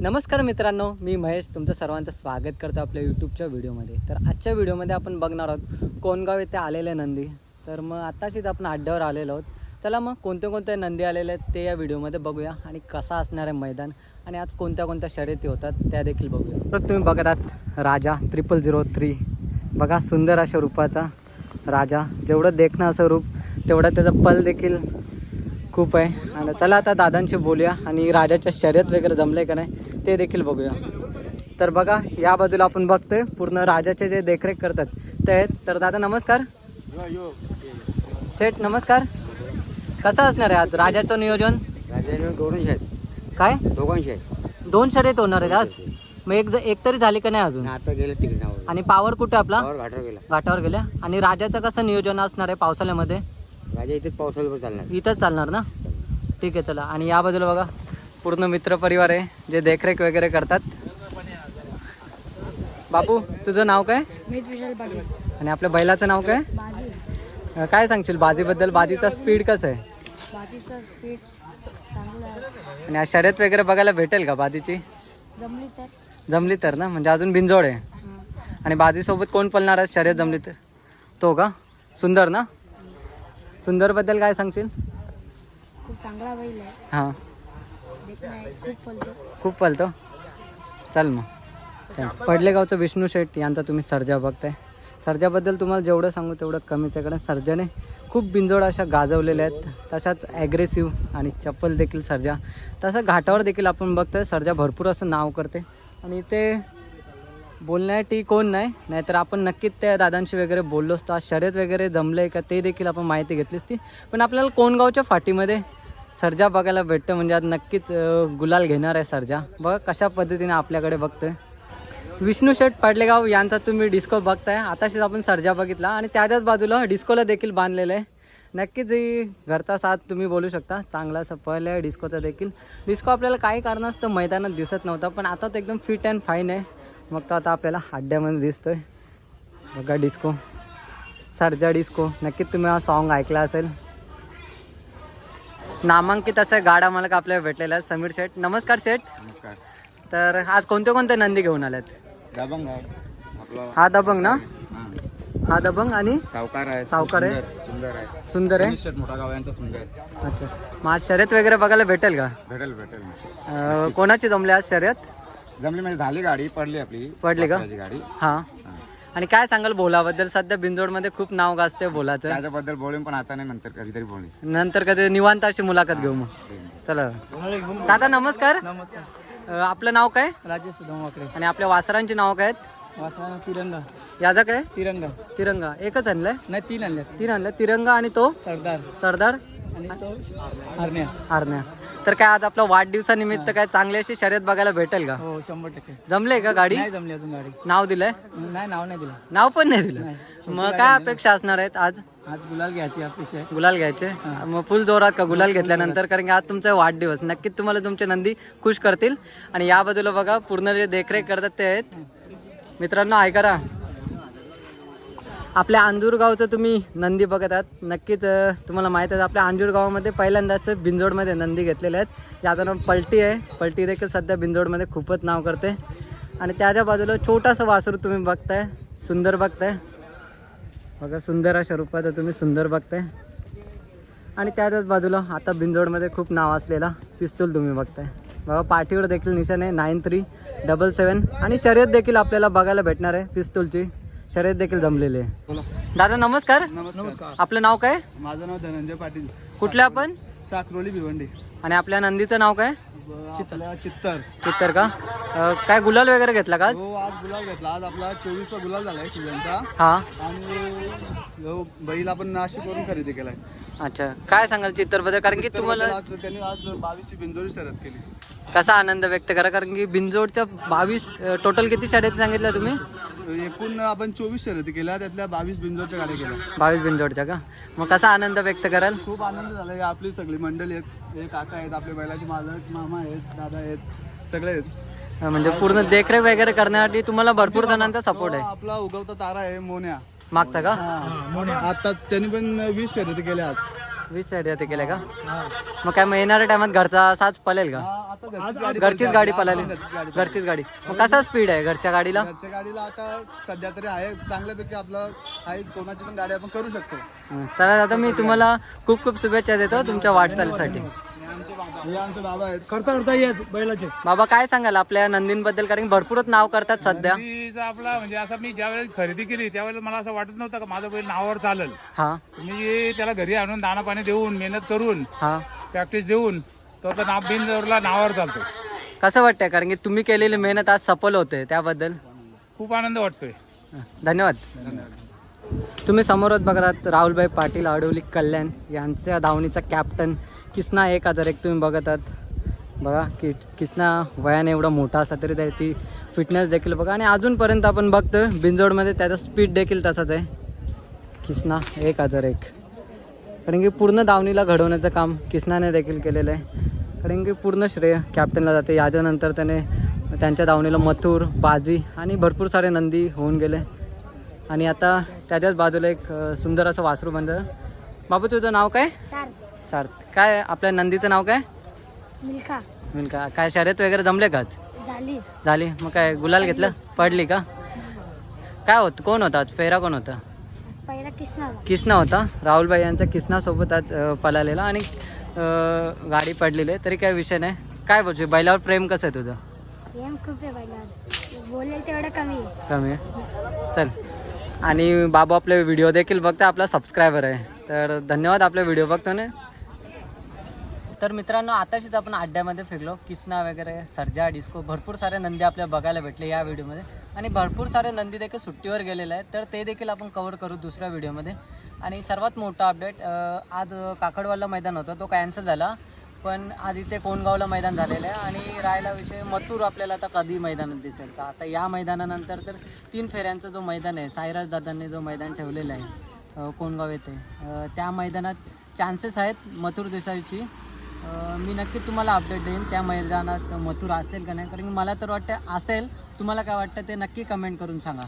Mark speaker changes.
Speaker 1: नमस्कार मित्रांनो मी महेश. तुमचं सर्वांचं स्वागत करतो आपल्या यूट्यूबच्या व्हिडिओमध्ये. तर आजच्या व्हिडिओमध्ये आपण बघणार आहोत कोणगाव येथे आलेले नंदी. तर मग आत्ताशीच आपण अड्ड्यावर आलेलो आहोत. चला मग कोणते कोणते नंदी आलेले आहेत ते या व्हिडिओमध्ये बघूया आणि कसा असणार आहे मैदान आणि आज कोणत्या कोणत्या शर्यती होतात त्या देखील बघूया. तर तुम्ही बघत आहात राजा ट्रिपल झिरो थ्री बघा सुंदर अशा रूपाचा राजा. जेवढं देखणं असं रूप तेवढं त्याचं पल देखील खूप आहे. आणि चला आता दादांशी बोलूया आणि राजाच्या शर्यत वगैरे जमले का नाही ते देखील बघूया. तर बघा या बाजूला आपण बघतोय पूर्ण राजाचे जे देखरेख करतात ते आहेत. तर दादा नमस्कार. शेठ नमस्कार. कसं असणार आहे आज राजाचं नियोजन?
Speaker 2: राजाने दोनशे आहेत
Speaker 1: काय?
Speaker 2: दोघांशे आहेत
Speaker 1: दोन शर्यत होणार आहेत आज? मग एक एक तरी झाली का नाही अजून?
Speaker 2: आता गेलं तिकडे. नावर
Speaker 1: आणि पावर कुठे आपला?
Speaker 2: घाटावर गेला.
Speaker 1: घाटावर गेल्या. आणि राजाचं कसं नियोजन असणार आहे पावसाळ्यामध्ये?
Speaker 2: इथेच पावसाळ्यावर चालणार.
Speaker 1: इथंच चालणार ना? ठीक आहे चला. आणि या बाजूला बघा पूर्ण मित्र परिवार आहे जे देखरेख वगैरे करतात. बापू तुझं नाव काय? आणि आपल्या बैलाचं नाव काय? काय सांगशील बाजीबद्दल? बाजीचा स्पीड कसं आहे?
Speaker 3: बाजीचं स्पीड चांगलं आहे.
Speaker 1: आणि शर्यत वगैरे बघायला भेटेल का बाजीची?
Speaker 3: जमली तर.
Speaker 1: जमली तर ना? म्हणजे अजून बिंजोड आहे.
Speaker 3: हां.
Speaker 1: आणि बाजीसोबत कोण पळणार आहे शर्यत जमली तर. तो का? सुंदर ना? सुंदरबद्दल काय सांगशील?
Speaker 3: खूप चांगला बैल आहे.
Speaker 1: हां.
Speaker 3: खूप पलतो
Speaker 1: खूप पलतो चल मग. पडलेगावचं विष्णू शेठ यांचा तुम्ही सर्जा बघताय. सर्जाबद्दल तुम्हाला जेवढं सांगू तेवढं कमीच आहे कारण सर्जाने खूप बिंजोड अशा गाजवलेल्या आहेत. तशाच ॲग्रेसिव्ह आणि चप्पल देखील सर्जा. तसं घाटावर देखील आपण बघतोय सर्जा भरपूर असं नाव करते. आणि ते बोलण्यासाठी कोण नाही नाहीतर आपण नक्कीच त्या दादांशी वगैरे बोललो असतो आज शर्यत वगैरे जमलं आहे का ते देखील आपण माहिती घेतलीच ती. पण आपल्याला कोणगावच्या फाटीमध्ये सर्जा बघायला भेटतं म्हणजे आज नक्कीच गुलाल घेणार आहे सर्जा. बघा कशा पद्धतीने आपल्याकडे बघतोय. विष्णू शेठ पाडलेगाव यांचा तुम्ही डिस्को बघताय. आताशीच आपण सर्जा बघितला आणि त्याच्याच बाजूला डिस्कोला देखील बांधलेलं आहे. नक्कीच घरचा साथ तुम्ही बोलू शकता. चांगला सफल आहे डिस्कोचा देखील. डिस्को आपल्याला काही कारणास्तव मैदानात दिसत नव्हता पण आता तो एकदम फिट अँड फाईन आहे. मग तो आता आपल्याला अड्ड्यामध्ये दिसतोय. बघा डिस्को सर्जा डिस्को नक्कीच तुम्ही हा सॉन्ग ऐकला असेल. नामांकित असं गाडा मालक आपल्याला भेटलेला आहे समीर शेठ. नमस्कार शेठ.
Speaker 2: नमस्कार.
Speaker 1: तर आज कोणते कोणते नंदी घेऊन आलेत?
Speaker 2: दबंग आहे. आपलं
Speaker 1: हा दबंग ना?
Speaker 2: हां.
Speaker 1: हा दबंग आणि?
Speaker 2: सावकार आहे.
Speaker 1: सावकार आहे.
Speaker 2: सुंदर- सुंदर आहे.
Speaker 1: सुंदर आहे?
Speaker 2: मोठा गाव यांचा सुंदर आहे.
Speaker 1: अच्छा. मग आज शर्यत वगैरे बघायला भेटेल का?
Speaker 2: भेटेल भेटेल.
Speaker 1: अं, कोणाची जमली आज शर्यत?
Speaker 2: जमली म्हणजे झाली गाडी पडली आपली.
Speaker 1: पडली का?
Speaker 2: वासराची गाडी.
Speaker 1: हा.
Speaker 2: हां.
Speaker 1: आणि काय सांगाल भोलाबद्दल? सध्या बिंजोडमध्ये खूप नाव गाजते भोलाचं.
Speaker 2: त्याच्याबद्दल बोलून पण आता नाही नंतर कधीतरी बोलू.
Speaker 1: नंतर कधी निवांत अशी मुलाखत घेऊ मग. चला. दादा नमस्कार.
Speaker 3: नमस्कार.
Speaker 1: आपलं नाव काय?
Speaker 3: राजेश सुधामाकडे
Speaker 1: आणि आपल्या वासरांची नाव काय आहेत?
Speaker 3: तिरंगा.
Speaker 1: याचा काय?
Speaker 3: तिरंगा.
Speaker 1: तिरंगा. एकच आणलाय?
Speaker 3: नाही तीन आणले
Speaker 1: तीन आणलं तिरंगा आणि तो?
Speaker 3: सरदार.
Speaker 1: सरदार.
Speaker 3: आणि तो हरण्या.
Speaker 1: आरण्या तर काय आज आपला वाढदिवसानिमित्त काय चांगली अशी शर्यत बघायला भेटेल का?
Speaker 3: हो शंभर टक्के.
Speaker 1: जमले का गाडी?
Speaker 3: नाही जमली अजून गाडी.
Speaker 1: नाव दिलंय?
Speaker 3: नाही नाव नाही दिलं.
Speaker 1: नाव पण नाही दिलं. मग काय अपेक्षा असणार आहेत आज?
Speaker 3: आज गुलाल घ्यायची अपेक्षा आहे.
Speaker 1: गुलाल घ्यायचे? मग फुल जोरात का गुलाल घेतल्यानंतर? कारण की आज तुमचा वाढदिवस. नक्कीच तुम्हाला तुमचे नंदी खुश करतील. आणि या बाजूला बघा पूर्ण जे देखरेख करतात ते आहेत. मित्रांनो ऐका आपल्या अंजूरगावचं तुम्ही नंदी बघत आहात. नक्कीच तुम्हाला माहीत आहे आपल्या अंजूर गावामध्ये पहिल्यांदाच बिंजोडमध्ये नंदी घेतलेले आहेत. ज्याचं नाव पलटी आहे. पलटी देखील सध्या बिंजोडमध्ये खूपच नाव करते. आणि त्याच्या बाजूला छोटासा वासरू तुम्ही बघताय सुंदर बघताय. बघा सुंदर अशा रूपात तुम्ही सुंदर बघताय. आणि त्याच्याच बाजूला आता बिंजोडमध्ये खूप नाव असलेला पिस्तूल तुम्ही बघताय. बघा पाठीवर देखील निशाण आहे नाईन थ्री डबल सेवन आणि शर्यत देखील आपल्याला बघायला भेटणार आहे पिस्तूलची. शर्यत देखील जमलेली दादा नमस्कार.
Speaker 3: नमस्कार.
Speaker 1: आपलं नाव काय?
Speaker 3: माझं नाव धनंजय पाटील.
Speaker 1: कुठले आपण?
Speaker 3: साकरोली भिवंडी.
Speaker 1: आणि आपल्या नंदीचं नाव काय?
Speaker 3: चित्तर चित्तर.
Speaker 1: चित्तर का? अं, काय गुलाल वगैरे घेतला का आज?
Speaker 3: हो आज गुलाल घेतला. आज आपला चोवीसचा गुलाल झालाय सीझनचा.
Speaker 1: हा.
Speaker 3: आणि हो, बैल आपण नाशिक वरून खरेदी केलाय.
Speaker 1: अच्छा. काय सांगाल चित्तरबद्दल कारण की तुम्हाला
Speaker 3: आज त्यांनी आज बावीसची बिंजोरी शर्यत केली.
Speaker 1: कसा आनंद व्यक्त करा? कारण की बिंजोडच्या बावीस टोटल किती शर्यती सांगितल्या तुम्ही?
Speaker 3: एकूण आपण चोवीस शर्यती केल्या. त्यातल्या बावीस बिंजोरच्या गाड्या केल्या.
Speaker 1: बावीस बिंजोडच्या का? मग कसा आनंद व्यक्त कराल?
Speaker 3: खूप आनंद झाला. हे आपली सगळी मंडळी आहेत. हे काका आहेत आपले बैलाचे मालक मामा आहेत दादा आहेत सगळे आहेत.
Speaker 1: म्हणजे पूर्ण देखरेख वगैरे करण्यासाठी तुम्हाला भरपूर जणांचा सपोर्ट
Speaker 3: तो
Speaker 1: आहे
Speaker 3: आपला उगवता तारा आहे मोन्या.
Speaker 1: मागचा का?
Speaker 3: आताच त्यांनी पण वीस शर्यती केल्या आज.
Speaker 1: वीस शर्यती केल्या का? मग काय मग येणाऱ्या टायमात घरचा साच पळेल का?
Speaker 3: हा, आता घरचीच गाडी.
Speaker 1: पळाली.
Speaker 3: घरचीच गाडी
Speaker 1: मग कसा स्पीड आहे घरच्या गाडीला?
Speaker 3: घरच्या गाडीला आता सध्या तरी आहे. चांगल्यापैकी आपलं आहे. कोणाची पण गाडी आपण करू शकतो.
Speaker 1: हं, चला आता मी तुम्हाला खूप खूप शुभेच्छा देतो तुमच्या वाटचालीसाठी.
Speaker 3: हे आमचे बाबा आहेत.
Speaker 4: करता करता येत बैलाचे.
Speaker 1: बाबा काय सांगाल आपल्या नंदींबद्दल? कारण भरपूरच नाव करतात सध्या.
Speaker 5: नंदीचा आपला म्हणजे असं मी ज्यावेळेस खरेदी केली त्यावेळेस मला असं वाटत नव्हतं का माझं बैल नावावर चालेल.
Speaker 1: हा.
Speaker 5: मी त्याला घरी आणून दाना पाणी देऊन मेहनत करून
Speaker 1: हा.
Speaker 5: प्रॅक्टिस देऊन तो आता नाव बिनजोरला नावावर चालतो
Speaker 1: कसं वाटतंय? कारण की तुम्ही केलेली मेहनत आज सफल होते त्याबद्दल.
Speaker 5: खूप आनंद वाटतोय.
Speaker 1: हं, धन्यवाद. तुम्ही समोरच बघतात राहुलभाई पाटील आडवली कल्याण यांच्या धावणीचा कॅप्टन किसना एक हजार एक तुम्ही बघत आहात. बघा कि किसना वयाने एवढा मोठा असला तरी त्याची फिटनेस देखील बघा. आणि अजूनपर्यंत आपण बघतो बिंजोडमध्ये त्याचा स्पीड देखील तसाच आहे. किसना एक हजार एक. कारण की पूर्ण धावणीला घडवण्याचं काम किसनाने देखील केलेलं आहे. कारण की पूर्ण श्रेय कॅप्टनला जाते. याच्यानंतर त्याने त्यांच्या धावणीला मथुर बाजी आणि भरपूर सारे नंदी होऊन गेले. आणि आता त्याच्याच बाजूला एक सुंदर असं वासरू बनलं बाबू तुझं नाव काय?
Speaker 6: सार
Speaker 1: सार्थ. काय आपल्या नंदीचं नाव काय?
Speaker 6: मिल्खा.
Speaker 1: मिल्का काय शर्यत वगैरे जमले का आज?
Speaker 6: झाली.
Speaker 1: झाली. मग काय गुलाल घेतलं? पडली का? काय होत कोण होता आज? फेरा कोण होता?
Speaker 6: किसना
Speaker 1: होता. राहुलभाई यांच्या किसनासोबत आज अ, पळालेला. आणि गाडी पडलेली आहे. तरी काय विषय नाही. काय बोलतो बैलावर प्रेम कसं आहे तुझं?
Speaker 6: प्रेम खूप आहे पहिला बोलेल तेवढं कमी
Speaker 1: कमी आहे. चल. आणि बाबू आपले व्हिडिओ देखील बघतो आपला सबस्क्रायबर आहे. तर धन्यवाद आपले व्हिडिओ बघतो ना तर मित्रांनो आताशीच आपण अड्ड्यामध्ये फिरलो. किसना वगैरे सर्जा डिस्को भरपूर सारे नंदी आपल्याला बघायला भेटले या व्हिडिओमध्ये आणि भरपूर सारे नंदी देखील सुट्टीवर गेलेले आहेत. तर ते देखील आपण कवर करू दुसऱ्या व्हिडिओमध्ये आणि सर्वात मोठा अपडेट आज काकडवाला मैदान होतं. तो कॅन्सल झाला. पण आधी ते कोणगावला मैदान झालेलं आहे आणि राहायला विषय मथुर आपल्याला आता कधी मैदानात दिसेल तर आता या मैदानानंतर तर तीन फेऱ्यांचं जो मैदान आहे साईराज दादांनी जो मैदान ठेवलेलं आहे कोणगाव येथे त्या मैदानात चान्सेस आहेत मथुर दिसायची मी नक्की तुम्हाला अपडेट देईन त्या मैदानात मथुर असेल का नाही कारण मला तर वाटतं असेल. तुम्हाला काय वाटतं ते नक्की कमेंट करून सांगा.